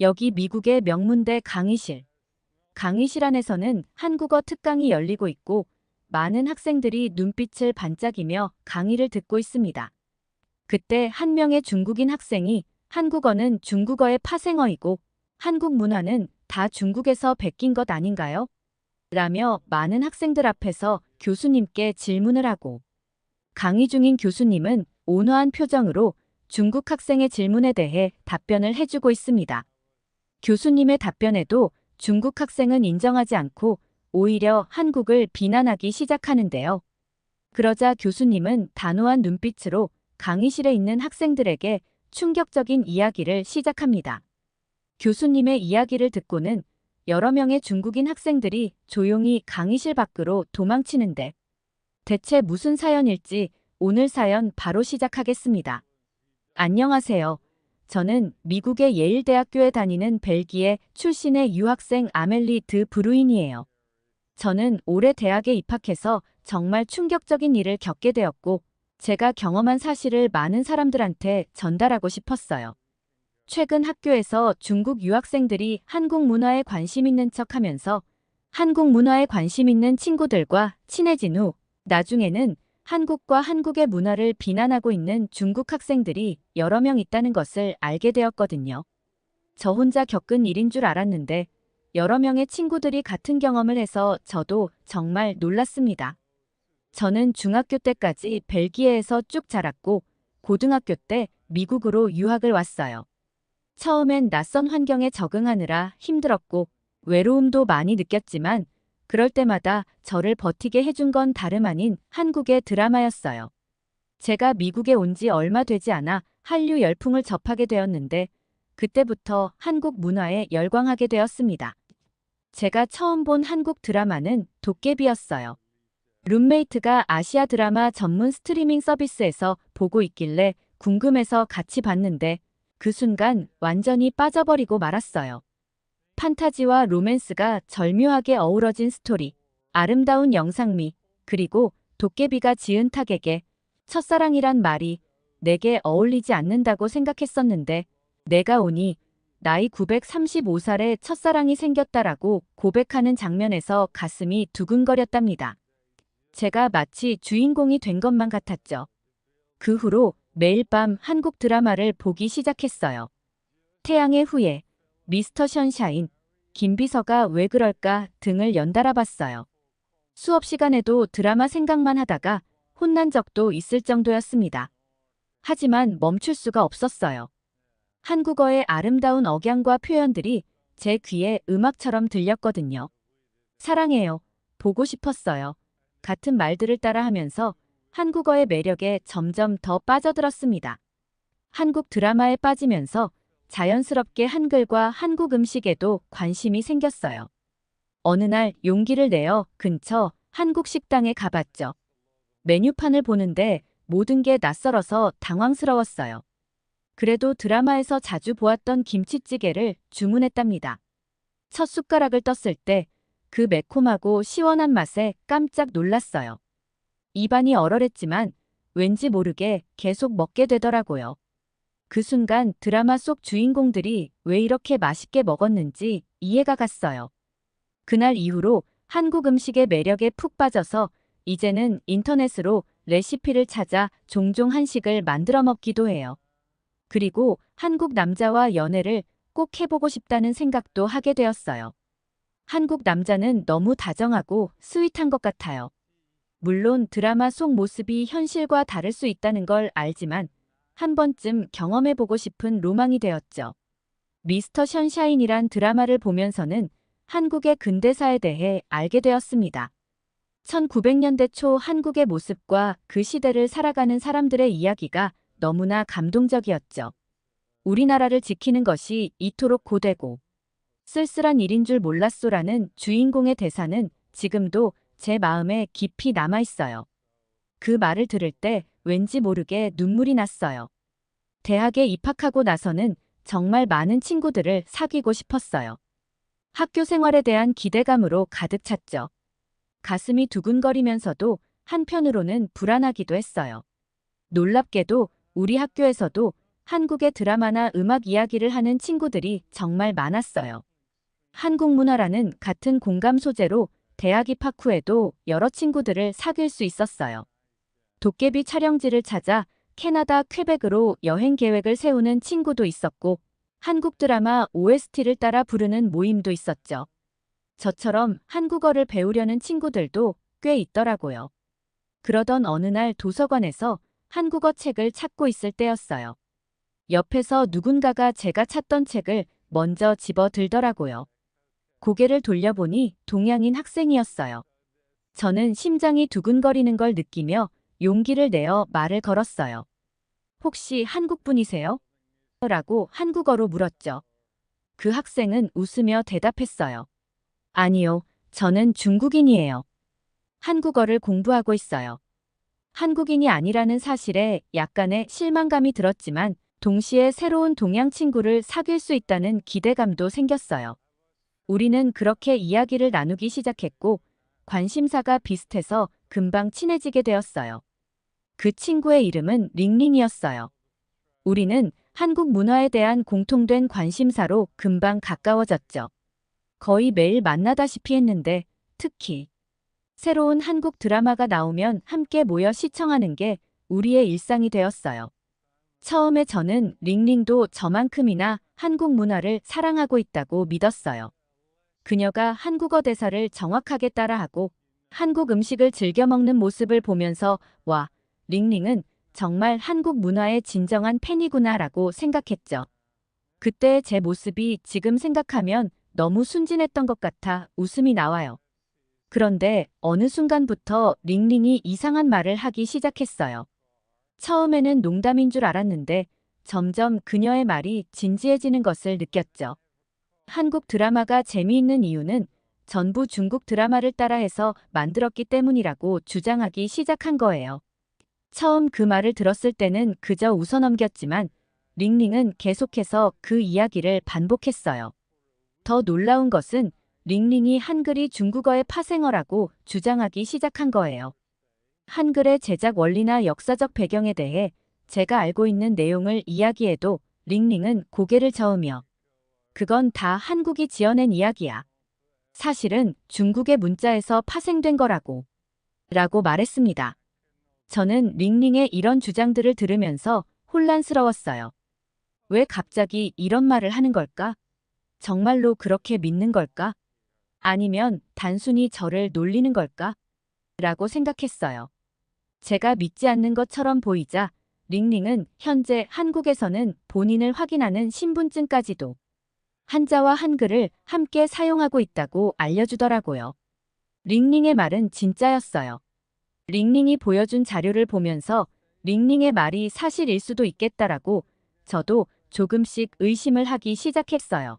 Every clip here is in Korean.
여기 미국의 명문대 강의실. 강의실 안에서는 한국어 특강이 열리고 있고 많은 학생들이 눈빛을 반짝이며 강의를 듣고 있습니다. 그때 한 명의 중국인 학생이 한국어는 중국어의 파생어이고 한국 문화는 다 중국에서 베낀 것 아닌가요? 라며 많은 학생들 앞에서 교수님께 질문을 하고 강의 중인 교수님은 온화한 표정으로 중국 학생의 질문에 대해 답변을 해주고 있습니다. 교수님의 답변에도 중국 학생은 인정하지 않고 오히려 한국을 비난하기 시작하는데요. 그러자 교수님은 단호한 눈빛으로 강의실에 있는 학생들에게 충격적인 이야기를 시작합니다. 교수님의 이야기를 듣고는 여러 명의 중국인 학생들이 조용히 강의실 밖으로 도망치는데 대체 무슨 사연일지 오늘 사연 바로 시작하겠습니다. 안녕하세요. 저는 미국의 예일대학교에 다니는 벨기에 출신의 유학생 아멜리 드 브루인이에요. 저는 올해 대학에 입학해서 정말 충격적인 일을 겪게 되었고, 제가 경험한 사실을 많은 사람들한테 전달하고 싶었어요. 최근 학교에서 중국 유학생들이 한국 문화에 관심 있는 척 하면서 한국 문화에 관심 있는 친구들과 친해진 후 나중에는 한국과 한국의 문화를 비난하고 있는 중국 학생들이 여러 명 있다는 것을 알게 되었거든요. 저 혼자 겪은 일인 줄 알았는데 여러 명의 친구들이 같은 경험을 해서 저도 정말 놀랐습니다. 저는 중학교 때까지 벨기에에서 쭉 자랐고 고등학교 때 미국으로 유학을 왔어요. 처음엔 낯선 환경에 적응하느라 힘들었고 외로움도 많이 느꼈지만 그럴 때마다 저를 버티게 해준 건 다름 아닌 한국의 드라마였어요. 제가 미국에 온 지 얼마 되지 않아 한류 열풍을 접하게 되었는데 그때부터 한국 문화에 열광하게 되었습니다. 제가 처음 본 한국 드라마는 도깨비였어요. 룸메이트가 아시아 드라마 전문 스트리밍 서비스에서 보고 있길래 궁금해서 같이 봤는데 그 순간 완전히 빠져버리고 말았어요. 판타지와 로맨스가 절묘하게 어우러진 스토리, 아름다운 영상미, 그리고 도깨비가 지은 타객에 첫사랑이란 말이 내게 어울리지 않는다고 생각했었는데 내가 오니 나이 935살에 첫사랑이 생겼다라고 고백하는 장면에서 가슴이 두근거렸답니다. 제가 마치 주인공이 된 것만 같았죠. 그 후로 매일 밤 한국 드라마를 보기 시작했어요. 태양의 후예, 미스터 션샤인, 김비서가 왜 그럴까 등을 연달아 봤어요. 수업 시간에도 드라마 생각만 하다가 혼난 적도 있을 정도였습니다. 하지만 멈출 수가 없었어요. 한국어의 아름다운 억양과 표현들이 제 귀에 음악처럼 들렸거든요. 사랑해요. 보고 싶었어요. 같은 말들을 따라 하면서 한국어의 매력에 점점 더 빠져들었습니다. 한국 드라마에 빠지면서 자연스럽게 한글과 한국 음식에도 관심이 생겼어요. 어느 날 용기를 내어 근처 한국 식당에 가봤죠. 메뉴판을 보는데 모든 게 낯설어서 당황스러웠어요. 그래도 드라마에서 자주 보았던 김치찌개를 주문했답니다. 첫 숟가락을 떴을 때 그 매콤하고 시원한 맛에 깜짝 놀랐어요. 입안이 얼얼했지만 왠지 모르게 계속 먹게 되더라고요. 그 순간 드라마 속 주인공들이 왜 이렇게 맛있게 먹었는지 이해가 갔어요. 그날 이후로 한국 음식의 매력에 푹 빠져서 이제는 인터넷으로 레시피를 찾아 종종 한식을 만들어 먹기도 해요. 그리고 한국 남자와 연애를 꼭 해보고 싶다는 생각도 하게 되었어요. 한국 남자는 너무 다정하고 스윗한 것 같아요. 물론 드라마 속 모습이 현실과 다를 수 있다는 걸 알지만 한 번쯤 경험해보고 싶은 로망이 되었죠. 미스터 션샤인이란 드라마를 보면서는 한국의 근대사에 대해 알게 되었습니다. 1900년대 초 한국의 모습과 그 시대를 살아가는 사람들의 이야기가 너무나 감동적이었죠. 우리나라를 지키는 것이 이토록 고되고 쓸쓸한 일인 줄 몰랐소라는 주인공의 대사는 지금도 제 마음에 깊이 남아있어요. 그 말을 들을 때 왠지 모르게 눈물이 났어요. 대학에 입학하고 나서는 정말 많은 친구들을 사귀고 싶었어요. 학교 생활에 대한 기대감으로 가득 찼죠. 가슴이 두근거리면서도 한편으로는 불안하기도 했어요. 놀랍게도 우리 학교에서도 한국의 드라마나 음악 이야기를 하는 친구들이 정말 많았어요. 한국 문화라는 같은 공감 소재로 대학 입학 후에도 여러 친구들을 사귈 수 있었어요. 도깨비 촬영지를 찾아 캐나다 퀘벡으로 여행 계획을 세우는 친구도 있었고, 한국 드라마 OST를 따라 부르는 모임도 있었죠. 저처럼 한국어를 배우려는 친구들도 꽤 있더라고요. 그러던 어느 날 도서관에서 한국어 책을 찾고 있을 때였어요. 옆에서 누군가가 제가 찾던 책을 먼저 집어 들더라고요. 고개를 돌려보니 동양인 학생이었어요. 저는 심장이 두근거리는 걸 느끼며 용기를 내어 말을 걸었어요. 혹시 한국 분이세요? 라고 한국어로 물었죠. 그 학생은 웃으며 대답했어요. 아니요, 저는 중국인이에요. 한국어를 공부하고 있어요. 한국인이 아니라는 사실에 약간의 실망감이 들었지만 동시에 새로운 동양 친구를 사귈 수 있다는 기대감도 생겼어요. 우리는 그렇게 이야기를 나누기 시작했고 관심사가 비슷해서 금방 친해지게 되었어요. 그 친구의 이름은 링링이었어요. 우리는 한국 문화에 대한 공통된 관심사로 금방 가까워졌죠. 거의 매일 만나다시피 했는데 특히 새로운 한국 드라마가 나오면 함께 모여 시청하는 게 우리의 일상이 되었어요. 처음에 저는 링링도 저만큼이나 한국 문화를 사랑하고 있다고 믿었어요. 그녀가 한국어 대사를 정확하게 따라하고 한국 음식을 즐겨 먹는 모습을 보면서 와, 링링은 정말 한국 문화의 진정한 팬이구나라고 생각했죠. 그때 제 모습이 지금 생각하면 너무 순진했던 것 같아 웃음이 나와요. 그런데 어느 순간부터 링링이 이상한 말을 하기 시작했어요. 처음에는 농담인 줄 알았는데 점점 그녀의 말이 진지해지는 것을 느꼈죠. 한국 드라마가 재미있는 이유는 전부 중국 드라마를 따라해서 만들었기 때문이라고 주장하기 시작한 거예요. 처음 그 말을 들었을 때는 그저 웃어넘겼지만 링링은 계속해서 그 이야기를 반복했어요. 더 놀라운 것은 링링이 한글이 중국어의 파생어라고 주장하기 시작한 거예요. 한글의 제작 원리나 역사적 배경에 대해 제가 알고 있는 내용을 이야기해도 링링은 고개를 저으며 그건 다 한국이 지어낸 이야기야. 사실은 중국의 문자에서 파생된 거라고. 라고 말했습니다. 저는 링링의 이런 주장들을 들으면서 혼란스러웠어요. 왜 갑자기 이런 말을 하는 걸까? 정말로 그렇게 믿는 걸까? 아니면 단순히 저를 놀리는 걸까? 라고 생각했어요. 제가 믿지 않는 것처럼 보이자 링링은 현재 한국에서는 본인을 확인하는 신분증까지도 한자와 한글을 함께 사용하고 있다고 알려주더라고요. 링링의 말은 진짜였어요. 링링이 보여준 자료를 보면서 링링의 말이 사실일 수도 있겠다라고 저도 조금씩 의심을 하기 시작했어요.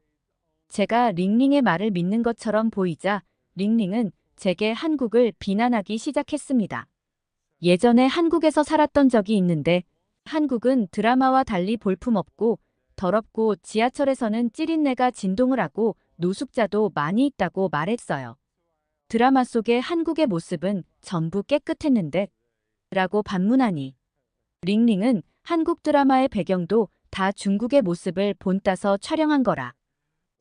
제가 링링의 말을 믿는 것처럼 보이자 링링은 제게 한국을 비난하기 시작했습니다. 예전에 한국에서 살았던 적이 있는데 한국은 드라마와 달리 볼품없고 더럽고 지하철에서는 찌린내가 진동을 하고 노숙자도 많이 있다고 말했어요. 드라마 속의 한국의 모습은 전부 깨끗했는데 라고 반문하니 링링은 한국 드라마의 배경도 다 중국의 모습을 본따서 촬영한 거라.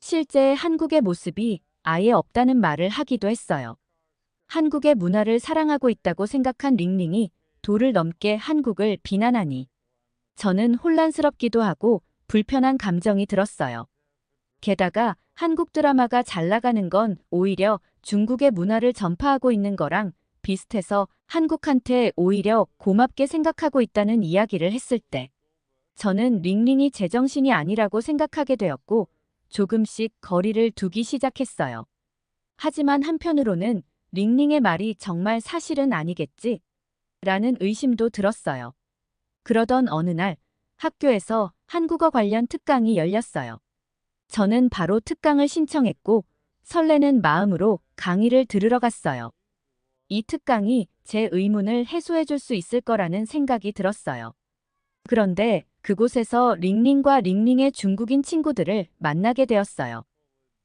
실제 한국의 모습이 아예 없다는 말을 하기도 했어요. 한국의 문화를 사랑하고 있다고 생각한 링링이 도를 넘게 한국을 비난하니 저는 혼란스럽기도 하고 불편한 감정이 들었어요. 게다가 한국 드라마가 잘 나가는 건 오히려 중국의 문화를 전파하고 있는 거랑 비슷해서 한국한테 오히려 고맙게 생각하고 있다는 이야기를 했을 때 저는 링링이 제정신이 아니라고 생각하게 되었고 조금씩 거리를 두기 시작했어요. 하지만 한편으로는 링링의 말이 정말 사실은 아니겠지? 라는 의심도 들었어요. 그러던 어느 날 학교에서 한국어 관련 특강이 열렸어요. 저는 바로 특강을 신청했고 설레는 마음으로 강의를 들으러 갔어요. 이 특강이 제 의문을 해소해 줄 수 있을 거라는 생각이 들었어요. 그런데 그곳에서 링링과 링링의 중국인 친구들을 만나게 되었어요.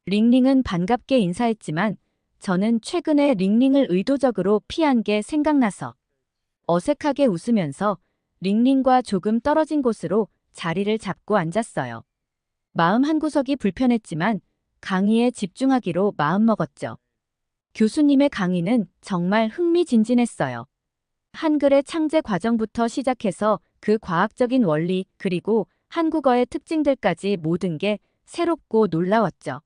링링은 반갑게 인사했지만 저는 최근에 링링을 의도적으로 피한 게 생각나서 어색하게 웃으면서 링링과 조금 떨어진 곳으로 자리를 잡고 앉았어요. 마음 한구석이 불편했지만 강의에 집중하기로 마음먹었죠. 교수님의 강의는 정말 흥미진진했어요. 한글의 창제 과정부터 시작해서 그 과학적인 원리 그리고 한국어의 특징들까지 모든 게 새롭고 놀라웠죠.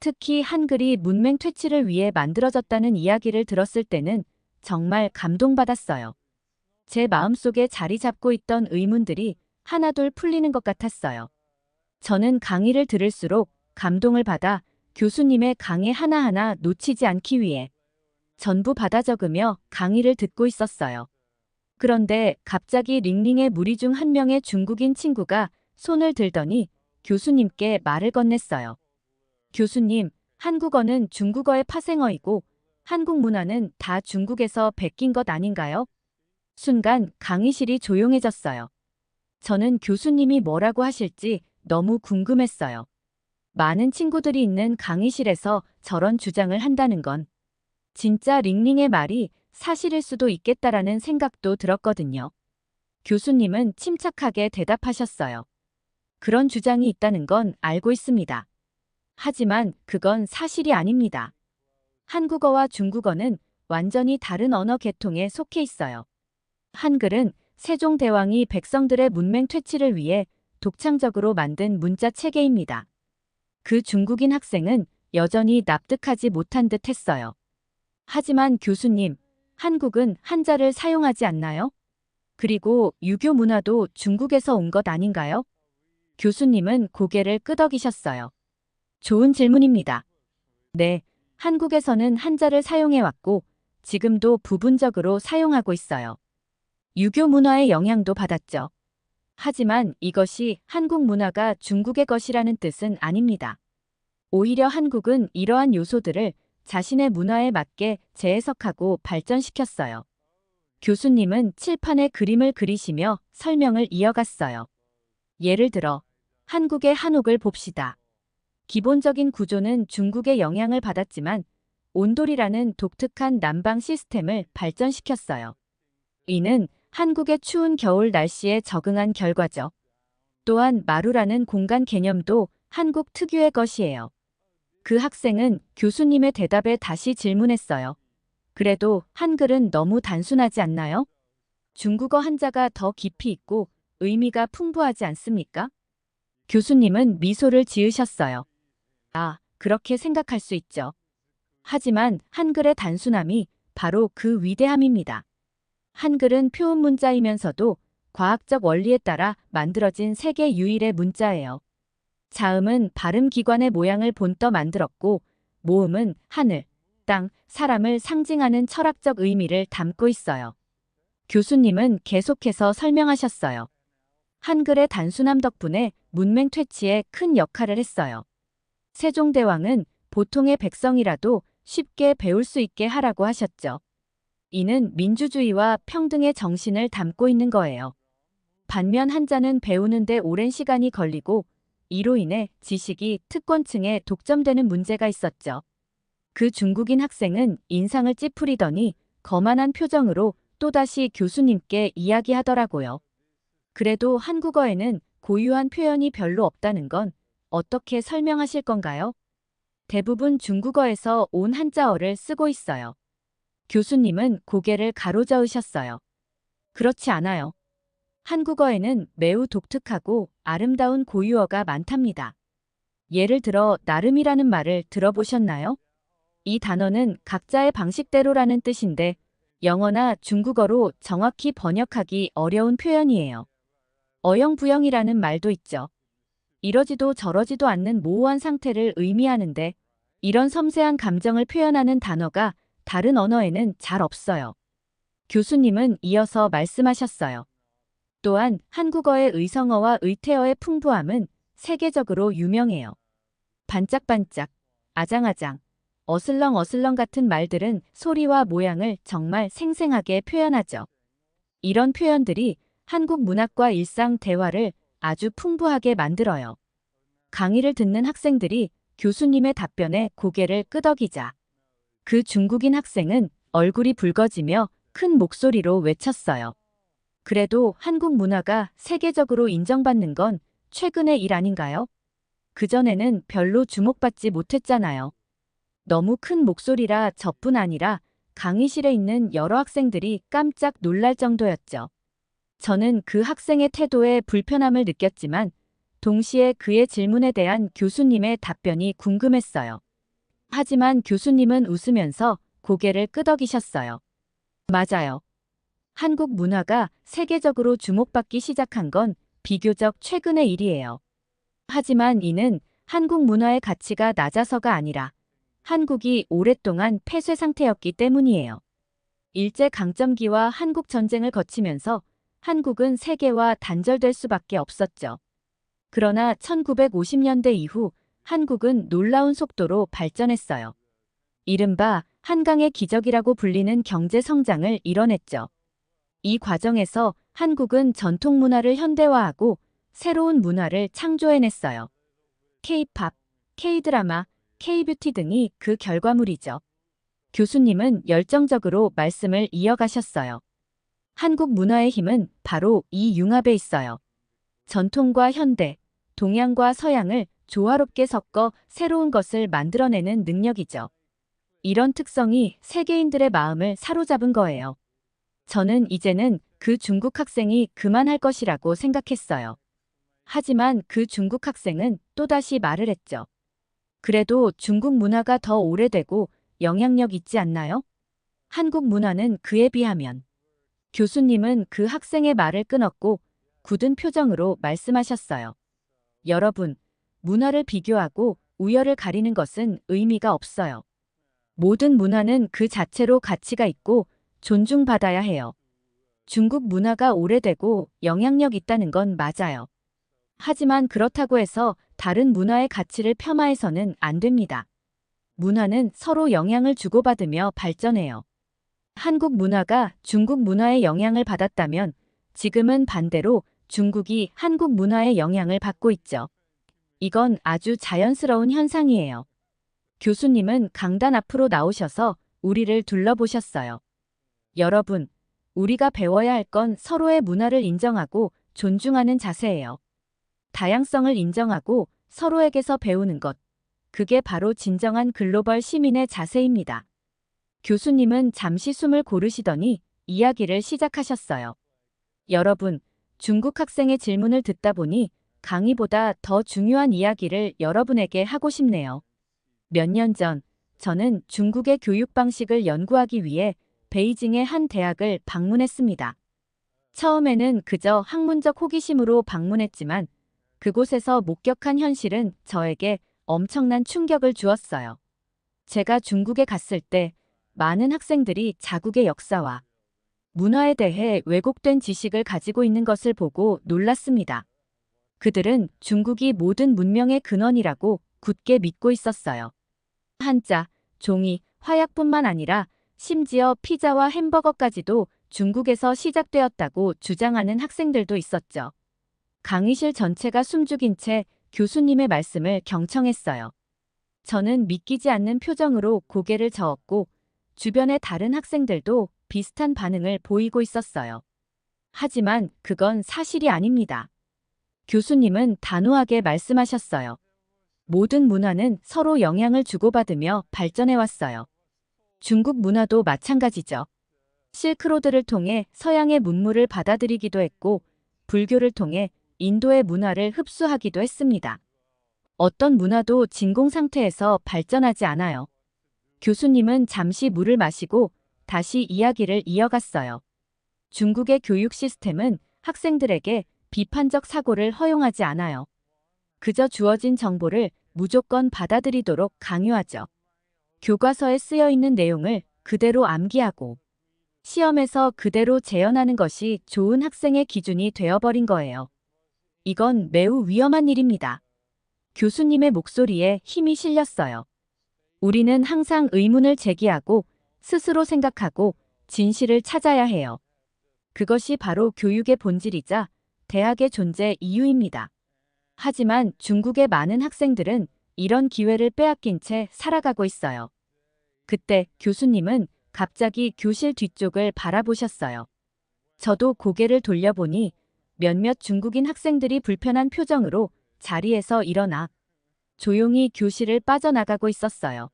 특히 한글이 문맹 퇴치를 위해 만들어졌다는 이야기를 들었을 때는 정말 감동받았어요. 제 마음속에 자리 잡고 있던 의문들이 하나둘 풀리는 것 같았어요. 저는 강의를 들을수록 감동을 받아 교수님의 강의 하나하나 놓치지 않기 위해 전부 받아 적으며 강의를 듣고 있었어요. 그런데 갑자기 링링의 무리 중 한 명의 중국인 친구가 손을 들더니 교수님께 말을 건넸어요. 교수님, 한국어는 중국어의 파생어이고 한국 문화는 다 중국에서 베낀 것 아닌가요? 순간 강의실이 조용해졌어요. 저는 교수님이 뭐라고 하실지 너무 궁금했어요. 많은 친구들이 있는 강의실에서 저런 주장을 한다는 건 진짜 링링의 말이 사실일 수도 있겠다라는 생각도 들었거든요. 교수님은 침착하게 대답하셨어요. 그런 주장이 있다는 건 알고 있습니다. 하지만 그건 사실이 아닙니다. 한국어와 중국어는 완전히 다른 언어 계통에 속해 있어요. 한글은 세종대왕이 백성들의 문맹 퇴치를 위해 독창적으로 만든 문자 체계입니다. 그 중국인 학생은 여전히 납득하지 못한 듯 했어요. 하지만 교수님, 한국은 한자를 사용하지 않나요? 그리고 유교 문화도 중국에서 온 것 아닌가요? 교수님은 고개를 끄덕이셨어요. 좋은 질문입니다. 네, 한국에서는 한자를 사용해왔고 지금도 부분적으로 사용하고 있어요. 유교 문화의 영향도 받았죠. 하지만 이것이 한국 문화가 중국의 것이라는 뜻은 아닙니다. 오히려 한국은 이러한 요소들을 자신의 문화에 맞게 재해석하고 발전시켰어요. 교수님은 칠판에 그림을 그리시며 설명을 이어갔어요. 예를 들어 한국의 한옥을 봅시다. 기본적인 구조는 중국의 영향을 받았지만 온돌이라는 독특한 난방 시스템을 발전시켰어요. 이는 한국의 추운 겨울 날씨에 적응한 결과죠. 또한 마루라는 공간 개념도 한국 특유의 것이에요. 그 학생은 교수님의 대답에 다시 질문했어요. 그래도 한글은 너무 단순하지 않나요? 중국어 한자가 더 깊이 있고 의미가 풍부하지 않습니까? 교수님은 미소를 지으셨어요. 아, 그렇게 생각할 수 있죠. 하지만 한글의 단순함이 바로 그 위대함입니다. 한글은 표음 문자이면서도 과학적 원리에 따라 만들어진 세계 유일의 문자예요. 자음은 발음 기관의 모양을 본떠 만들었고 모음은 하늘, 땅, 사람을 상징하는 철학적 의미를 담고 있어요. 교수님은 계속해서 설명하셨어요. 한글의 단순함 덕분에 문맹 퇴치에 큰 역할을 했어요. 세종대왕은 보통의 백성이라도 쉽게 배울 수 있게 하라고 하셨죠. 이는 민주주의와 평등의 정신을 담고 있는 거예요. 반면 한자는 배우는데 오랜 시간이 걸리고 이로 인해 지식이 특권층에 독점되는 문제가 있었죠. 그 중국인 학생은 인상을 찌푸리더니 거만한 표정으로 또다시 교수님께 이야기하더라고요. 그래도 한국어에는 고유한 표현이 별로 없다는 건 어떻게 설명하실 건가요? 대부분 중국어에서 온 한자어를 쓰고 있어요. 교수님은 고개를 가로저으셨어요. 그렇지 않아요. 한국어에는 매우 독특하고 아름다운 고유어가 많답니다. 예를 들어 나름이라는 말을 들어보셨나요? 이 단어는 각자의 방식대로라는 뜻인데 영어나 중국어로 정확히 번역하기 어려운 표현이에요. 어영부영이라는 말도 있죠. 이러지도 저러지도 않는 모호한 상태를 의미하는데 이런 섬세한 감정을 표현하는 단어가 다른 언어에는 잘 없어요. 교수님은 이어서 말씀하셨어요. 또한 한국어의 의성어와 의태어의 풍부함은 세계적으로 유명해요. 반짝반짝, 아장아장, 어슬렁어슬렁 같은 말들은 소리와 모양을 정말 생생하게 표현하죠. 이런 표현들이 한국 문학과 일상 대화를 아주 풍부하게 만들어요. 강의를 듣는 학생들이 교수님의 답변에 고개를 끄덕이자 그 중국인 학생은 얼굴이 붉어지며 큰 목소리로 외쳤어요. 그래도 한국 문화가 세계적으로 인정받는 건 최근의 일 아닌가요? 그전에는 별로 주목받지 못했잖아요. 너무 큰 목소리라 저뿐 아니라 강의실에 있는 여러 학생들이 깜짝 놀랄 정도였죠. 저는 그 학생의 태도에 불편함을 느꼈지만 동시에 그의 질문에 대한 교수님의 답변이 궁금했어요. 하지만 교수님은 웃으면서 고개를 끄덕이셨어요. 맞아요. 한국 문화가 세계적으로 주목받기 시작한 건 비교적 최근의 일이에요. 하지만 이는 한국 문화의 가치가 낮아서가 아니라 한국이 오랫동안 폐쇄 상태였기 때문이에요. 일제 강점기와 한국 전쟁을 거치면서 한국은 세계와 단절될 수밖에 없었죠. 그러나 1950년대 이후 한국은 놀라운 속도로 발전했어요. 이른바 한강의 기적이라고 불리는 경제 성장을 이뤄냈죠. 이 과정에서 한국은 전통 문화를 현대화하고 새로운 문화를 창조해냈어요. K-팝, K-드라마, K-뷰티 등이 그 결과물이죠. 교수님은 열정적으로 말씀을 이어가셨어요. 한국 문화의 힘은 바로 이 융합에 있어요. 전통과 현대, 동양과 서양을 조화롭게 섞어 새로운 것을 만들어내는 능력이죠. 이런 특성이 세계인들의 마음을 사로잡은 거예요. 저는 이제는 그 중국 학생이 그만할 것이라고 생각했어요. 하지만 그 중국 학생은 또다시 말을 했죠. 그래도 중국 문화가 더 오래되고 영향력 있지 않나요? 한국 문화는 그에 비하면. 교수님은 그 학생의 말을 끊었고 굳은 표정으로 말씀하셨어요. 여러분, 문화를 비교하고 우열을 가리는 것은 의미가 없어요. 모든 문화는 그 자체로 가치가 있고 존중받아야 해요. 중국 문화가 오래되고 영향력 있다는 건 맞아요. 하지만 그렇다고 해서 다른 문화의 가치를 폄하해서는 안 됩니다. 문화는 서로 영향을 주고받으며 발전해요. 한국 문화가 중국 문화의 영향을 받았다면 지금은 반대로 중국이 한국 문화의 영향을 받고 있죠. 이건 아주 자연스러운 현상이에요. 교수님은 강단 앞으로 나오셔서 우리를 둘러보셨어요. 여러분, 우리가 배워야 할 건 서로의 문화를 인정하고 존중하는 자세예요. 다양성을 인정하고 서로에게서 배우는 것. 그게 바로 진정한 글로벌 시민의 자세입니다. 교수님은 잠시 숨을 고르시더니 이야기를 시작하셨어요. 여러분, 중국 학생의 질문을 듣다 보니 강의보다 더 중요한 이야기를 여러분에게 하고 싶네요. 몇 년 전, 저는 중국의 교육 방식을 연구하기 위해 베이징의 한 대학을 방문했습니다. 처음에는 그저 학문적 호기심으로 방문했지만 그곳에서 목격한 현실은 저에게 엄청난 충격을 주었어요. 제가 중국에 갔을 때 많은 학생들이 자국의 역사와 문화에 대해 왜곡된 지식을 가지고 있는 것을 보고 놀랐습니다. 그들은 중국이 모든 문명의 근원이라고 굳게 믿고 있었어요. 한자, 종이, 화약뿐만 아니라 심지어 피자와 햄버거까지도 중국에서 시작되었다고 주장하는 학생들도 있었죠. 강의실 전체가 숨죽인 채 교수님의 말씀을 경청했어요. 저는 믿기지 않는 표정으로 고개를 저었고 주변의 다른 학생들도 비슷한 반응을 보이고 있었어요. 하지만 그건 사실이 아닙니다. 교수님은 단호하게 말씀하셨어요. 모든 문화는 서로 영향을 주고받으며 발전해왔어요. 중국 문화도 마찬가지죠. 실크로드를 통해 서양의 문물을 받아들이기도 했고, 불교를 통해 인도의 문화를 흡수하기도 했습니다. 어떤 문화도 진공 상태에서 발전하지 않아요. 교수님은 잠시 물을 마시고 다시 이야기를 이어갔어요. 중국의 교육 시스템은 학생들에게 비판적 사고를 허용하지 않아요. 그저 주어진 정보를 무조건 받아들이도록 강요하죠. 교과서에 쓰여 있는 내용을 그대로 암기하고 시험에서 그대로 재현하는 것이 좋은 학생의 기준이 되어버린 거예요. 이건 매우 위험한 일입니다. 교수님의 목소리에 힘이 실렸어요. 우리는 항상 의문을 제기하고 스스로 생각하고 진실을 찾아야 해요. 그것이 바로 교육의 본질이자 대학의 존재 이유입니다. 하지만 중국의 많은 학생들은 이런 기회를 빼앗긴 채 살아가고 있어요. 그때 교수님은 갑자기 교실 뒤쪽을 바라보셨어요. 저도 고개를 돌려보니 몇몇 중국인 학생들이 불편한 표정으로 자리에서 일어나 조용히 교실을 빠져나가고 있었어요.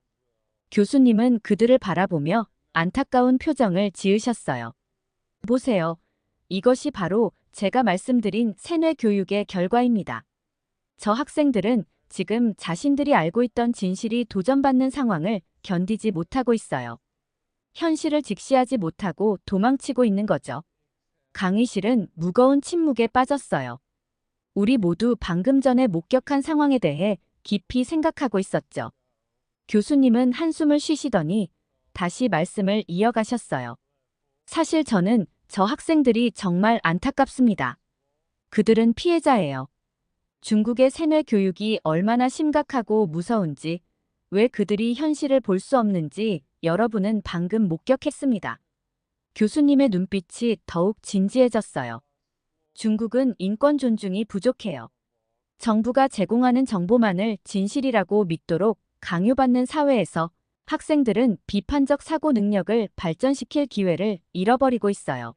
교수님은 그들을 바라보며 안타까운 표정을 지으셨어요. 보세요. 이것이 바로 제가 말씀드린 세뇌 교육의 결과입니다. 저 학생들은 지금 자신들이 알고 있던 진실이 도전받는 상황을 견디지 못하고 있어요. 현실을 직시하지 못하고 도망치고 있는 거죠. 강의실은 무거운 침묵에 빠졌어요. 우리 모두 방금 전에 목격한 상황에 대해 깊이 생각하고 있었죠. 교수님은 한숨을 쉬시더니 다시 말씀을 이어가셨어요. 사실 저는 저 학생들이 정말 안타깝습니다. 그들은 피해자예요. 중국의 세뇌 교육이 얼마나 심각하고 무서운지, 왜 그들이 현실을 볼 수 없는지 여러분은 방금 목격했습니다. 교수님의 눈빛이 더욱 진지해졌어요. 중국은 인권 존중이 부족해요. 정부가 제공하는 정보만을 진실이라고 믿도록 강요받는 사회에서 학생들은 비판적 사고 능력을 발전시킬 기회를 잃어버리고 있어요.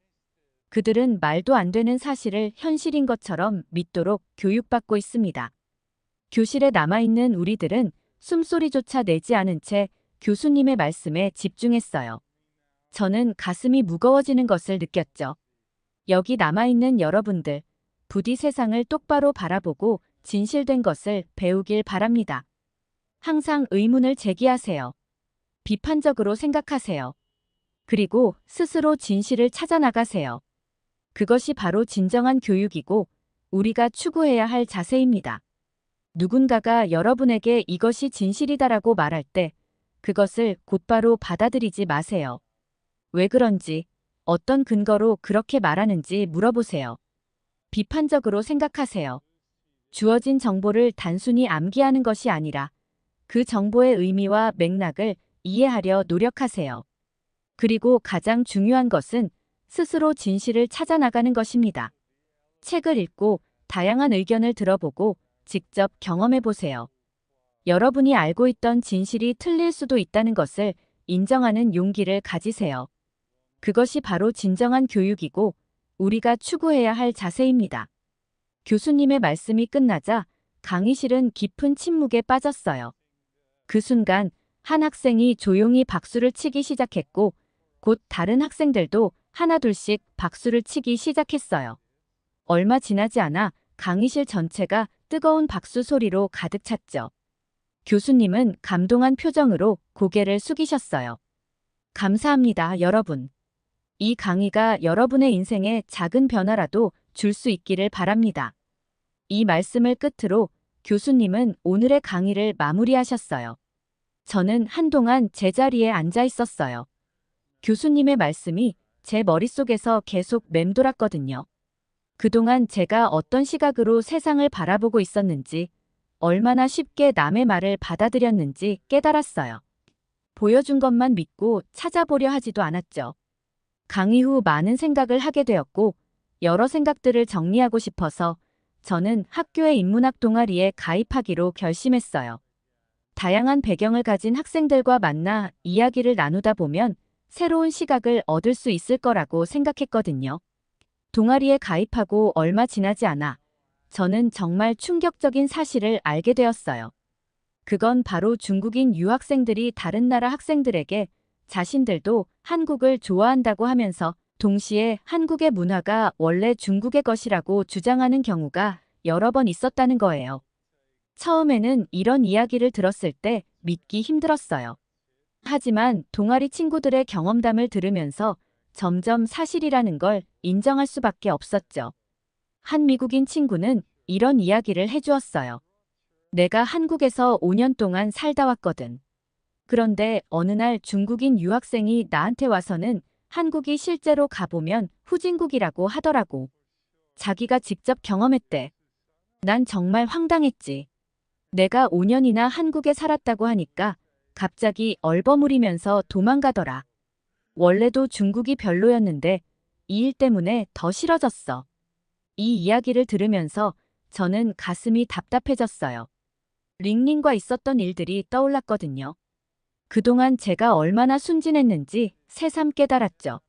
그들은 말도 안 되는 사실을 현실인 것처럼 믿도록 교육받고 있습니다. 교실에 남아있는 우리들은 숨소리조차 내지 않은 채 교수님의 말씀에 집중했어요. 저는 가슴이 무거워지는 것을 느꼈죠. 여기 남아있는 여러분들, 부디 세상을 똑바로 바라보고 진실된 것을 배우길 바랍니다. 항상 의문을 제기하세요. 비판적으로 생각하세요. 그리고 스스로 진실을 찾아나가세요. 그것이 바로 진정한 교육이고 우리가 추구해야 할 자세입니다. 누군가가 여러분에게 이것이 진실이다라고 말할 때 그것을 곧바로 받아들이지 마세요. 왜 그런지, 어떤 근거로 그렇게 말하는지 물어보세요. 비판적으로 생각하세요. 주어진 정보를 단순히 암기하는 것이 아니라 그 정보의 의미와 맥락을 이해하려 노력하세요. 그리고 가장 중요한 것은 스스로 진실을 찾아 나가는 것입니다. 책을 읽고 다양한 의견을 들어보고 직접 경험해 보세요. 여러분이 알고 있던 진실이 틀릴 수도 있다는 것을 인정하는 용기를 가지세요. 그것이 바로 진정한 교육이고 우리가 추구해야 할 자세입니다. 교수님의 말씀이 끝나자 강의실은 깊은 침묵에 빠졌어요. 그 순간 한 학생이 조용히 박수를 치기 시작했고 곧 다른 학생들도 하나둘씩 박수를 치기 시작했어요. 얼마 지나지 않아 강의실 전체가 뜨거운 박수 소리로 가득 찼죠. 교수님은 감동한 표정으로 고개를 숙이셨어요. 감사합니다, 여러분. 이 강의가 여러분의 인생에 작은 변화라도 줄 수 있기를 바랍니다. 이 말씀을 끝으로 교수님은 오늘의 강의를 마무리하셨어요. 저는 한동안 제자리에 앉아 있었어요. 교수님의 말씀이 제 머릿속에서 계속 맴돌았거든요. 그동안 제가 어떤 시각으로 세상을 바라보고 있었는지, 얼마나 쉽게 남의 말을 받아들였는지 깨달았어요. 보여준 것만 믿고 찾아보려 하지도 않았죠. 강의 후 많은 생각을 하게 되었고, 여러 생각들을 정리하고 싶어서 저는 학교의 인문학 동아리에 가입하기로 결심했어요. 다양한 배경을 가진 학생들과 만나 이야기를 나누다 보면 새로운 시각을 얻을 수 있을 거라고 생각했거든요. 동아리에 가입하고 얼마 지나지 않아 저는 정말 충격적인 사실을 알게 되었어요. 그건 바로 중국인 유학생들이 다른 나라 학생들에게 자신들도 한국을 좋아한다고 하면서 동시에 한국의 문화가 원래 중국의 것이라고 주장하는 경우가 여러 번 있었다는 거예요. 처음에는 이런 이야기를 들었을 때 믿기 힘들었어요. 하지만 동아리 친구들의 경험담을 들으면서 점점 사실이라는 걸 인정할 수밖에 없었죠. 한 미국인 친구는 이런 이야기를 해주었어요. 내가 한국에서 5년 동안 살다 왔거든. 그런데 어느 날 중국인 유학생이 나한테 와서는 한국이 실제로 가보면 후진국이라고 하더라고. 자기가 직접 경험했대. 난 정말 황당했지. 내가 5년이나 한국에 살았다고 하니까 갑자기 얼버무리면서 도망가더라. 원래도 중국이 별로였는데 이 일 때문에 더 싫어졌어. 이 이야기를 들으면서 저는 가슴이 답답해졌어요. 링링과 있었던 일들이 떠올랐거든요. 그동안 제가 얼마나 순진했는지 새삼 깨달았죠.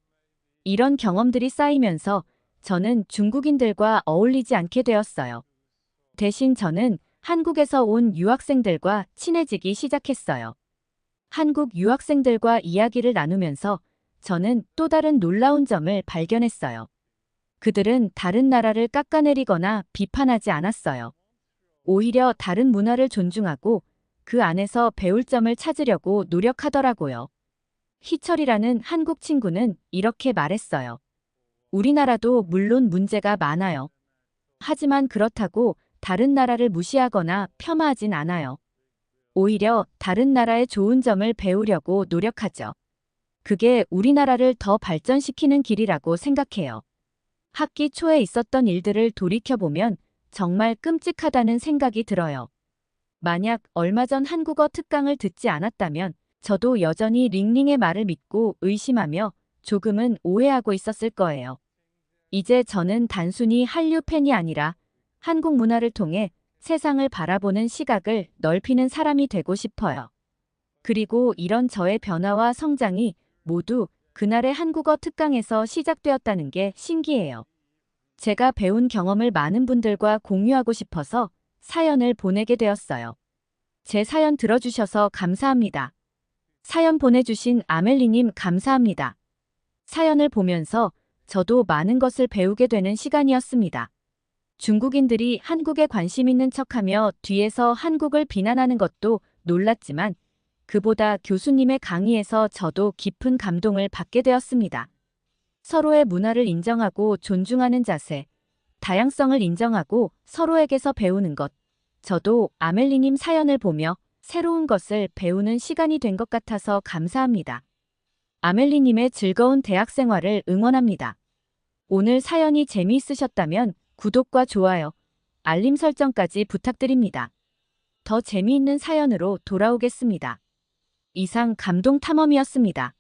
이런 경험들이 쌓이면서 저는 중국인들과 어울리지 않게 되었어요. 대신 저는 한국에서 온 유학생들과 친해지기 시작했어요. 한국 유학생들과 이야기를 나누면서 저는 또 다른 놀라운 점을 발견했어요. 그들은 다른 나라를 깎아내리거나 비판하지 않았어요. 오히려 다른 문화를 존중하고 그 안에서 배울 점을 찾으려고 노력하더라고요. 희철이라는 한국 친구는 이렇게 말했어요. 우리나라도 물론 문제가 많아요. 하지만 그렇다고 다른 나라를 무시하거나 폄하하진 않아요. 오히려 다른 나라의 좋은 점을 배우려고 노력하죠. 그게 우리나라를 더 발전시키는 길이라고 생각해요. 학기 초에 있었던 일들을 돌이켜보면 정말 끔찍하다는 생각이 들어요. 만약 얼마 전 한국어 특강을 듣지 않았다면 저도 여전히 링링의 말을 믿고 의심하며 조금은 오해하고 있었을 거예요. 이제 저는 단순히 한류 팬이 아니라 한국 문화를 통해 세상을 바라보는 시각을 넓히는 사람이 되고 싶어요. 그리고 이런 저의 변화와 성장이 모두 그날의 한국어 특강에서 시작되었다는 게 신기해요. 제가 배운 경험을 많은 분들과 공유하고 싶어서 사연을 보내게 되었어요. 제 사연 들어주셔서 감사합니다. 사연 보내주신 아멜리님 감사합니다. 사연을 보면서 저도 많은 것을 배우게 되는 시간이었습니다. 중국인들이 한국에 관심 있는 척하며 뒤에서 한국을 비난하는 것도 놀랐지만 그보다 교수님의 강의에서 저도 깊은 감동을 받게 되었습니다. 서로의 문화를 인정하고 존중하는 자세, 다양성을 인정하고 서로에게서 배우는 것. 저도 아멜리님 사연을 보며 새로운 것을 배우는 시간이 된 것 같아서 감사합니다. 아멜리님의 즐거운 대학 생활을 응원합니다. 오늘 사연이 재미있으셨다면 구독과 좋아요, 알림 설정까지 부탁드립니다. 더 재미있는 사연으로 돌아오겠습니다. 이상 감동 탐험이었습니다.